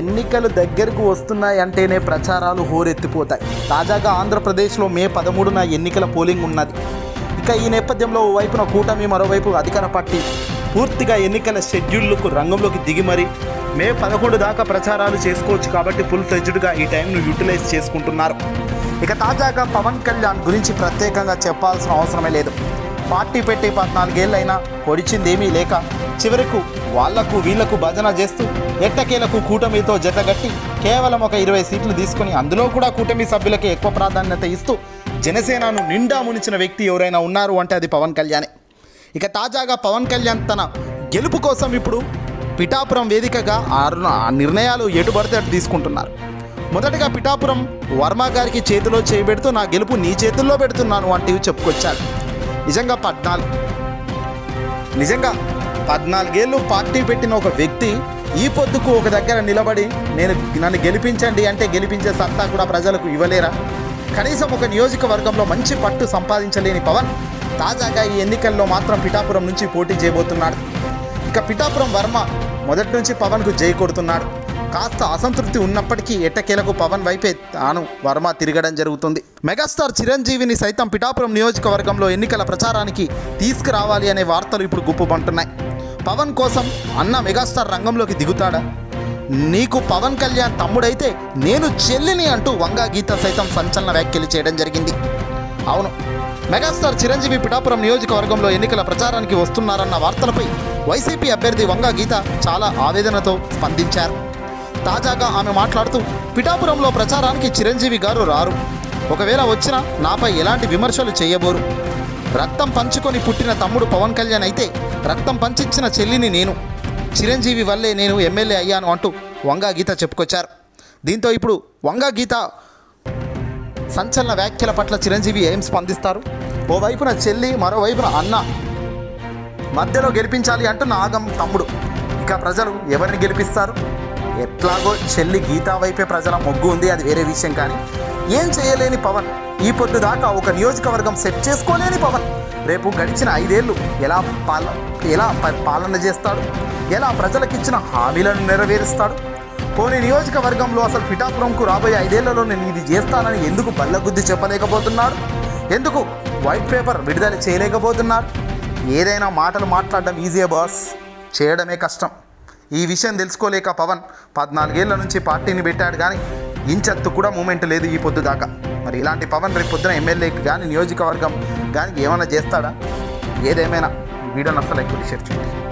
ఎన్నికలు దగ్గరకు వస్తున్నాయి అంటేనే ప్రచారాలు హోరెత్తిపోతాయి. తాజాగా ఆంధ్రప్రదేశ్లో మే పదమూడున ఎన్నికల పోలింగ్ ఉన్నది. ఇక ఈ నేపథ్యంలో ఓవైపున కూటమి మరోవైపు అధికార పార్టీ పూర్తిగా ఎన్నికల షెడ్యూళ్ళకు రంగంలోకి దిగి మరి మే పదకొండు దాకా ప్రచారాలు చేసుకోవచ్చు కాబట్టి ఫుల్ ఫ్లెజ్డ్గా ఈ టైంను యూటిలైజ్ చేసుకుంటున్నారు. ఇక తాజాగా పవన్ కళ్యాణ్ గురించి ప్రత్యేకంగా చెప్పాల్సిన అవసరమే లేదు. పార్టీ పెట్టి పద్నాలుగేళ్ళైనా పొడిచిందేమీ లేక చివరకు వాళ్ళకు వీళ్ళకు భజన చేస్తూ ఎట్టకేలకు కూటమితో జతగట్టి కేవలం ఒక ఇరవై సీట్లు తీసుకుని అందులో కూడా కూటమి సభ్యులకే ఎక్కువ ప్రాధాన్యత ఇస్తూ జనసేనను నిండా మునిచిన వ్యక్తి ఎవరైనా ఉన్నారు అంటే అది పవన్ కళ్యాణే. ఇక తాజాగా పవన్ కళ్యాణ్ తన గెలుపు కోసం ఇప్పుడు పిఠాపురం వేదికగా ఆరు ఆ నిర్ణయాలు ఎటుబడితే అటు తీసుకుంటున్నారు. మొదటగా పిఠాపురం వర్మ గారికి చేతిలో చేయబెడుతూ నా గెలుపు నీ చేతుల్లో పెడుతున్నాను అంటూ చెప్పుకొచ్చాడు నిజంగా పద్నాలుగు. నిజంగా పద్నాలుగేళ్ళు పార్టీ పెట్టిన ఒక వ్యక్తి ఈ పొద్దుకు ఒక దగ్గర నిలబడి నేను నన్ను గెలిపించండి అంటే గెలిపించే సత్తా కూడా ప్రజలకు ఇవ్వలేరా? కనీసం ఒక నియోజకవర్గంలో మంచి పట్టు సంపాదించలేని పవన్ తాజాగా ఈ ఎన్నికల్లో మాత్రం పిఠాపురం నుంచి పోటీ చేయబోతున్నాడు. ఇక పిఠాపురం వర్మ మొదటి నుంచి పవన్కు జై కొడుతున్నాడు. కాస్త అసంతృప్తి ఉన్నప్పటికీ ఎట్టకేలకు పవన్ వైపే తాను వర్మ తిరగడం జరుగుతుంది. మెగాస్టార్ చిరంజీవిని సైతం పిఠాపురం నియోజకవర్గంలో ఎన్నికల ప్రచారానికి తీసుకురావాలి అనే వార్తలు ఇప్పుడు గుప్పుమంటున్నాయి. పవన్ కోసం అన్న మెగాస్టార్ రంగంలోకి దిగుతాడా? నీకు పవన్ కళ్యాణ్ తమ్ముడైతే నేను చెల్లిని అంటూ వంగా గీత సైతం సంచలన వ్యాఖ్యలు చేయడం జరిగింది. అవును మెగాస్టార్ చిరంజీవి పిఠాపురం నియోజకవర్గంలో ఎన్నికల ప్రచారానికి వస్తున్నారన్న వార్తలపై వైసీపీ అభ్యర్థి వంగా గీత చాలా ఆవేదనతో స్పందించారు. తాజాగా ఆమె మాట్లాడుతూ పిఠాపురంలో ప్రచారానికి చిరంజీవి గారు రారు. ఒకవేళ వచ్చినా నాపై ఎలాంటి విమర్శలు చేయబోరు. రక్తం పంచుకొని పుట్టిన తమ్ముడు పవన్ కళ్యాణ్ అయితే రక్తం పంచిచ్చిన చెల్లిని నేను. చిరంజీవి వల్లే నేను ఎమ్మెల్యే అయ్యాను అంటూ వంగా గీత చెప్పుకొచ్చారు. దీంతో ఇప్పుడు వంగా గీత సంచలన వ్యాఖ్యల పట్ల చిరంజీవి ఏం స్పందిస్తారు? ఓవైపున చెల్లి మరోవైపున అన్న మధ్యలో గెలిపించాలి అంటున్న ఆగం తమ్ముడు. ఇక ప్రజలు ఎవరిని గెలిపిస్తారు? ఎట్లాగో చెల్లి గీతా వైపే ప్రజల మొగ్గు ఉంది అది వేరే విషయం కానీ. ఏం చేయలేని పవన్? ఈ పొద్దు దాకా ఒక నియోజకవర్గం సెట్ చేసుకోలేని పవన్. రేపు గడిచిన ఐదేళ్ళు ఎలా పాల ఎలా ప- పాలన చేస్తాడు? ఎలా ప్రజలకిచ్చిన హామీలను నెరవేరుస్తాడు? పోనీ నియోజకవర్గంలో అసలు పిఠాపురంకు రాబోయే ఐదేళ్ళలో నేను ఇది చేస్తానని ఎందుకు బల్లగుద్ది చెప్పలేకపోతున్నాడు? ఎందుకు వైట్ పేపర్ విడుదల చేయలేకపోతున్నారు ఏదైనా మాటలు మాట్లాడడం ఈజీయే బాస్ చేయడమే కష్టం. ఈ విషయం తెలుసుకోలేక పవన్ పద్నాలుగేళ్ళ నుంచి పార్టీని పెట్టాడు కానీ ఇంచెత్తు కూడా మూమెంట్ లేదు ఈ పొద్దు దాకా. మరి ఇలాంటి పవన్ రేపు పొద్దున ఎమ్మెల్యేకి కానీ నియోజకవర్గం కానీ ఏమైనా చేస్తాడా? ఏదేమైనా. వీడియో ఎక్కువ షేర్ చేయండి.